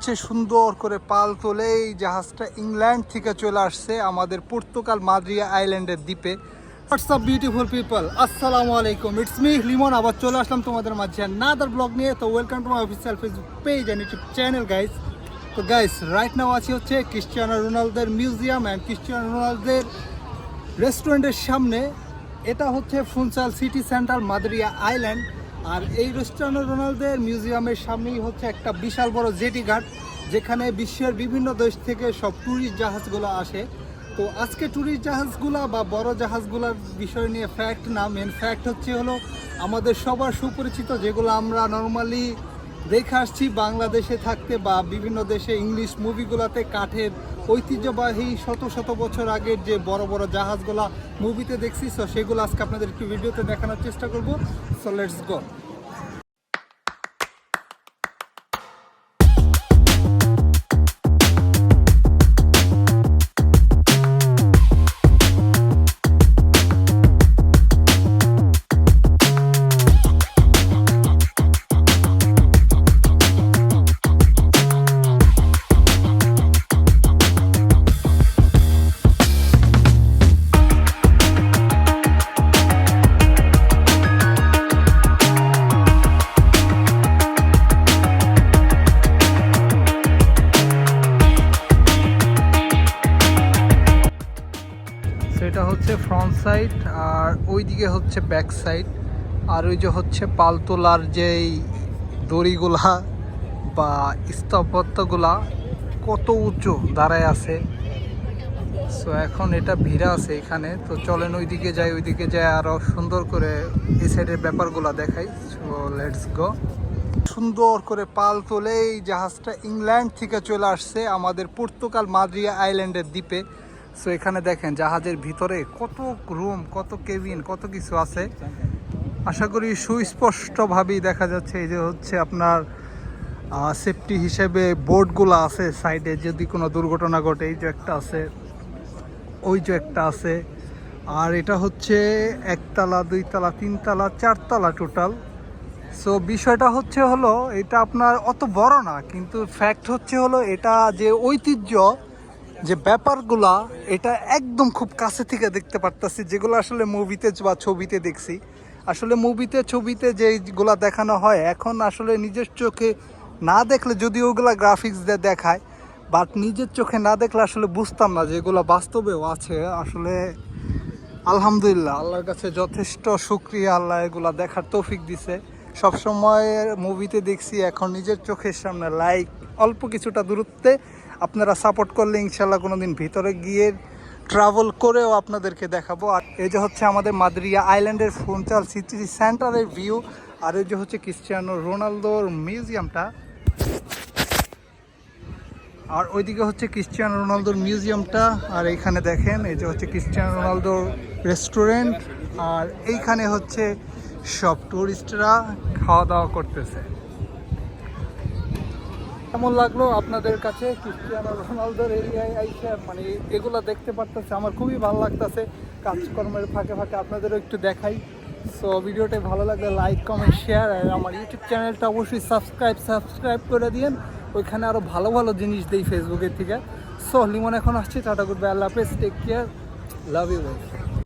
হচ্ছে সুন্দর করে পাল তোলে এই জাহাজটা ইংল্যান্ড থেকে চলে আসছে আমাদের পর্তুগাল মাদ্রিয়া আইল্যান্ডের দ্বীপে। হোয়াটসঅ্যাপ বিউটিফুল পিপল আসসালামু আলাইকুম। ইটস মি লিমন আবার চলে আসলাম তোমাদের মাঝে নাদার ব্লগ নিয়ে। তো welcome to my official Facebook page and YouTube channel guys তো গাইস রাইট নাও আছি হচ্ছে ক্রিস্টিয়ানো রোনালদের মিউজিয়াম অ্যান্ড ক্রিস্টিয়ানো রোনালদের রেস্টুরেন্টের সামনে। এটা হচ্ছে Funchal city centre Madeira island আর এই রেস্টুরেন্ট রোনালদের মিউজিয়ামের সামনেই হচ্ছে একটা বিশাল বড় জেটি ঘাট, যেখানে বিশ্বের বিভিন্ন দেশ থেকে সব ট্যুরিস্ট জাহাজগুলো আসে। তো আজকে ট্যুরিস্ট জাহাজগুলা বা বড় জাহাজগুলোর বিষয় নিয়ে ফ্যাক্ট না মেন ফ্যাক্ট হচ্ছে হলো আমাদের সবার সুপরিচিত যেগুলো আমরা নর্মালি দেখে আসছি, বাংলাদেশে থাকতে বা বিভিন্ন দেশে ইংলিশ মুভিগুলোতে কাঠের ঐতিহ্যবাহী শত শত বছর আগের যে বড় বড় জাহাজগুলা মুভিতে দেখছি সো সেগুলো আজকে আপনাদের একটু ভিডিওতে দেখানোর চেষ্টা করব। সো লেটস গো সেটা হচ্ছে ফ্রন্ট সাইড আর ওইদিকে হচ্ছে ব্যাক সাইড আর ওই যে হচ্ছে পালতোলার যেই দড়িগুলা বা স্থাপত্যগুলা কত উঁচু দাঁড়ায় আছে। সো এখন এটা ভিড়া আছে এখানে। তো চলেন ওইদিকে যাই ওইদিকে যাই আরও সুন্দর করে এই সাইডের ব্যাপারগুলা দেখাই। সো লেটস গো সুন্দর করে পাল তোলে এই জাহাজটা ইংল্যান্ড থেকে চলে আসছে আমাদের পর্তুগাল মাদ্রিয়া আইল্যান্ডের দ্বীপে। সো এখানে দেখেন, জাহাজের ভিতরে কত রুম কত কেবিন কত কিছু আছে। আশা করি সুস্পষ্টভাবেই দেখা যাচ্ছে এই যে হচ্ছে আপনার সেফটি হিসেবে বোর্ডগুলো আছে সাইডে যদি কোনো দুর্ঘটনা ঘটে, এই যে একটা আছে, ওই যে একটা আছে। আর এটা হচ্ছে একতলা, দুইতলা, তিনতলা, চারতলা টোটাল সো বিষয়টা হচ্ছে হলো, এটা আপনার অত বড় না, কিন্তু ফ্যাক্ট হচ্ছে হলো, এটা যে ঐতিহ্য যে ব্যাপারগুলা এটা একদম খুব কাছে থেকে দেখতে পারতাছি, যেগুলো আসলে মুভিতে বা ছবিতে দেখছি। আসলে মুভিতে ছবিতে যেগুলা দেখানো হয়, এখন আসলে নিজের চোখে না দেখলে যদি ওগুলা গ্রাফিক্স দিয়ে দেখায় বাট নিজের চোখে না দেখলে আসলে বুঝতাম না যে এগুলো বাস্তবেও আছে। আসলে আলহামদুলিল্লাহ, আল্লাহর কাছে যথেষ্ট শুক্রিয়া, আল্লাহ এগুলা দেখার তৌফিক দিছে। সবসময় মুভিতে দেখছি, এখন নিজের চোখের সামনে লাইক অল্প কিছুটা দূরত্বে আপনারা সাপোর্ট করলে ইনশাল্লাহ কোনো দিন ভিতরে গিয়ে ট্রাভেল করেও আপনাদেরকে দেখাবো। আর এই যে হচ্ছে আমাদের মাদ্রিয়া আইল্যান্ডের ফোনচাল সিটি সেন্টারের ভিউ আর এই যে হচ্ছে ক্রিস্টিয়ানো রোনালদোর মিউজিয়ামটা আর ওইদিকে হচ্ছে ক্রিস্টিয়ানো রোনালদোর মিউজিয়ামটা আর এইখানে দেখেন, এই যে হচ্ছে ক্রিস্টিয়ানো রোনালদোর রেস্টুরেন্ট আর এইখানে হচ্ছে সব টুরিস্টরা খাওয়া দাওয়া করতেছে। কেমন লাগল আপনাদের কাছে? ক্রিস্টিয়ানো রোনালদোর এরিয়ায় আইসে মানে এগুলো দেখতে পারতেছে, আমার খুবই ভালো লাগতেছে। কাজকর্মের ফাঁকে ফাঁকে আপনাদেরও একটু দেখাই। সো ভিডিওটা ভালো লাগলে লাইক কমেন্ট শেয়ার আর আমার ইউটিউব চ্যানেলটা অবশ্যই সাবস্ক্রাইব সাবস্ক্রাইব করে দিন ওইখানে আরও ভালো ভালো জিনিস দিই ফেসবুকের থেকে। সো লিমন এখন আসছে, টাটা গুড বাই, আল্লাহ হাফেজ টেক কেয়ার লাভ ইউ